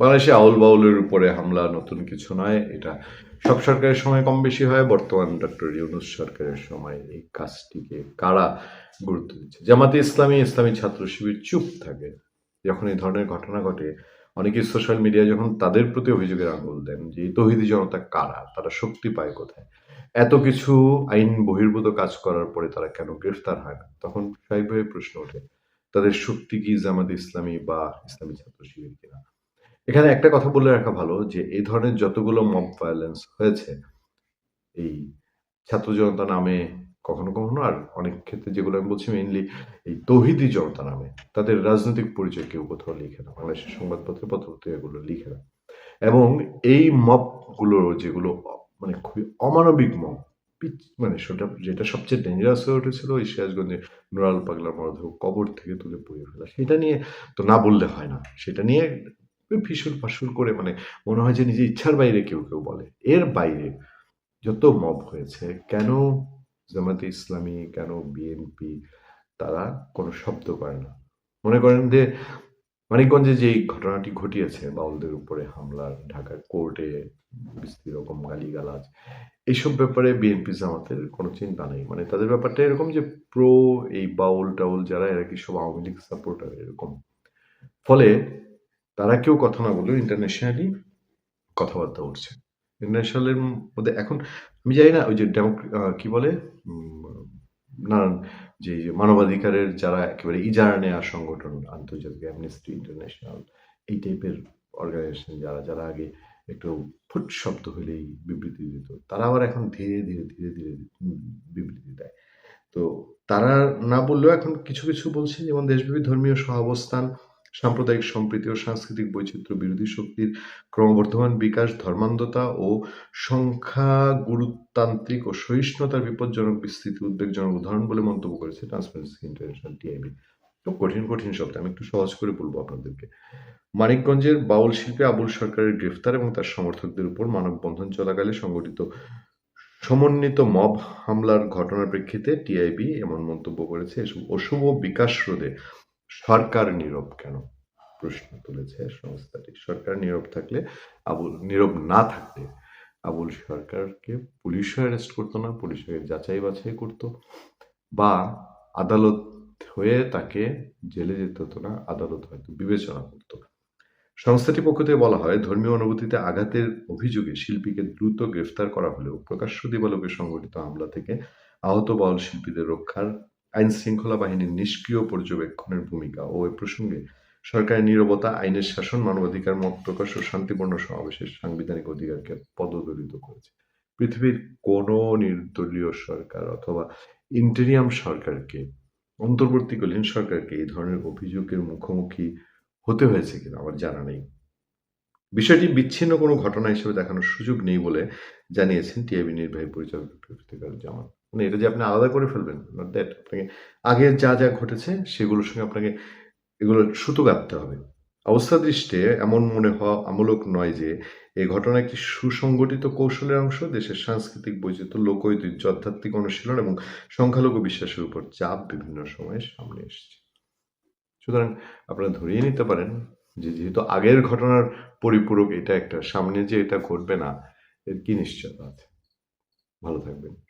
বাংলাদেশে আউল বাউলের উপরে হামলা নতুন কিছু নয়, এটা সব সরকারের সময় কম বেশি হয়, বর্তমান ডক্টর ইউনুস সরকারের সময় এই কাজটিকে কারা গুরুত্ব দিচ্ছে? জামাতে ইসলামী ইসলামী ছাত্র শিবির চুপ থাকে। যখন এই ধরনের ঘটনা ঘটে অনেকে সোশ্যাল মিডিয়ায় যখন তাদের প্রতি অভিযোগের আঙুল দেন যে তহিদি জনতা কারা, তারা শক্তি পায় কোথায়? এত কিছু আইন বহির্ভূত কাজ করার পরে তারা কেন গ্রেফতার হয় না? তখন স্বাভাবিকভাবে প্রশ্ন ওঠে, তাদের শক্তি কি জামাত ইসলামী বা ইসলামী ছাত্র শিবির কিনা? এখানে একটা কথা বলে রাখা ভালো যে এই ধরনের যতগুলো মব ভায়োলেন্স হয়েছে, এই ছাত্র জনতা নামে কখনো কখনো আর অনেক ক্ষেত্রে যেগুলো আমি বলছি মেইনলি এই তৌহিদি জনতা নামে, তাদের রাজনৈতিক পরিচয় কেউ কোথাও লিখে না, বাংলাদেশের সংবাদপত্রে পত্রপত্রিকাগুলো লিখে না। এবং এই মবগুলো যেগুলো মানে খুবই অমানবিক মব মানে সেটা, যেটা সবচেয়ে ডেঞ্জারাস হয়ে উঠেছিল ওই সিরাজগঞ্জে নুরাল পাগলার মরদেহ কবর থেকে তুলে পুড়িয়ে ফেলা। সেটা নিয়ে তো না বললে হয় না। সেটা নিয়ে ফিসুল ফাসুল করে মানে মনে হয় যে নিজে ইচ্ছার বাইরে কেউ কেউ বলে। এর বাইরে যত মব হয়েছে, কেন জামাতে ইসলামী, কেন বিএনপি তারা কোনো শব্দ করে না। মনে করেন যে মানিকগঞ্জে যে ঘটনাটি ঘটিয়েছে, বাউলদের উপরে হামলা ঢাকার কোর্টে বিস্তৃত রকম গালিগালাজ এইসব ব্যাপারে বিএনপি জামাতের কোনো চিন্তা নেই। মানে তাদের ব্যাপারটা এরকম যে প্রো এই বাউল টাউল যারা, এরা কি সব আওয়ামী লীগ সাপোর্টার এরকম? ফলে তারা কেউ কথা না বলেও ইন্টারন্যাশনালি কথাবার্তা উঠছে ইন্টারন্যাশনালের মধ্যে এখন আমি জানি না, ওই যে কি বলে? নানান যে যে মানবাধিকারের যারা একেবারে ইজারা নেওয়া সংগঠন, আন্তর্জাতিক অ্যামনেস্টি ইন্টারন্যাশনাল এই টাইপের অর্গানাইজেশন যারা যারা আগে একটু ফুট শব্দ হলেই বিবৃতি দিত, তারা আবার এখন ধীরে ধীরে ধীরে ধীরে বিবৃতি দেয়। তো তারা না বললেও এখন কিছু কিছু বলছে, যেমন দেশব্যাপী ধর্মীয় সহাবস্থান সাম্প্রদায়িক সম্প্রীতি ও সাংস্কৃতিক বৈচিত্র্য বিরোধী শক্তির ক্রমবর্ধমান বিকাশ, ধর্মান্ধতা ও সংখ্যা গুরুতান্ত্রিক ও সহিষ্ণুতার বিপজ্জনক বিস্তৃতি উদ্বেগজনক উদাহরণ বলে মন্তব্য করেছে ট্রান্সপারেন্সি ইন্টারন্যাশনাল টিআইবি খুব কঠিন কঠিন শব্দ, আমি একটু সহজ করে বলব আপনাদেরকে। মানিকগঞ্জের বাউল শিল্পী আবুল সরকারের গ্রেফতার এবং তার সমর্থকদের উপর মানববন্ধন চলাকালে সংগঠিত সমন্বিত মব হামলার ঘটনার প্রেক্ষিতে টিআইবি এমন মন্তব্য করেছে অশুভ বিকাশ রোধে সরকার নীরব কেন? প্রশ্ন তুলেছে সংস্থাটি। সরকার নীরব থাকলে, আবুল নীরব না থাকলে আবুল সরকারকে পুলিশও অ্যারেস্ট করতো না পুলিশ যাচাই বাছাই করতো বা আদালত হয়ে তাকে জেলে যেতে হতো না, আদালত হয়তো বিবেচনা করতো সংস্থাটির পক্ষ থেকে বলা হয়, ধর্মীয় অনুভূতিতে আঘাতের অভিযোগে শিল্পীকে দ্রুত গ্রেফতার করা হলেও প্রকাশ্য দিবালোকে সংঘটিত হামলা থেকে আহত বাউল শিল্পীদের রক্ষার আইন শৃঙ্খলা বাহিনীর নিষ্ক্রিয় পর্যবেক্ষণের ভূমিকা ও এ প্রসঙ্গে সরকারের নীরবতা, আইনের শাসন, মানবাধিকার, মত প্রকাশ ও শান্তিপূর্ণ সমাবেশের সাংবিধানিক অধিকারকে পদদলিত করেছে। পৃথিবীর কোনো নির্দলীয় সরকার অথবা ইন্টেরিয়াম সরকারকে, অন্তর্বর্তীকালীন সরকারকে এই ধরনের অভিযোগের মুখোমুখি হতে হয়েছে কিনা আমার জানা নেই। বিষয়টি বিচ্ছিন্ন কোনো ঘটনা হিসেবে দেখানোর সুযোগ নেই বলে জানিয়েছেন টিআইবি নির্বাহী পরিচালক জামান। মানে এটা যে আপনি আলাদা করে ফেলবেন নট দ্যাট আপনাকে আগে যা যা ঘটেছে সেগুলোর সঙ্গে আপনাকে এগুলো সুতো গাঁথতে হবে। অবস্থা দৃষ্টে এমন মনে হওয়া আমূলক নয় যে এই ঘটনা একটি সুসংগঠিত কৌশলের অংশ, দেশের সাংস্কৃতিক বৈচিত্র্য, লোক ঐতিহ্য, আধ্যাত্মিক অনুশীলন এবং সংখ্যালঘু বিশ্বাসের উপর চাপ বিভিন্ন সময়ে সামনে এসেছে। সুতরাং আপনারা ধরিয়ে নিতে পারেন যে যেহেতু আগের ঘটনার পরিপূরক এটা একটা, সামনে যে এটা ঘটবে না, এর কি নিশ্চয়তা আছে? ভালো থাকবেন।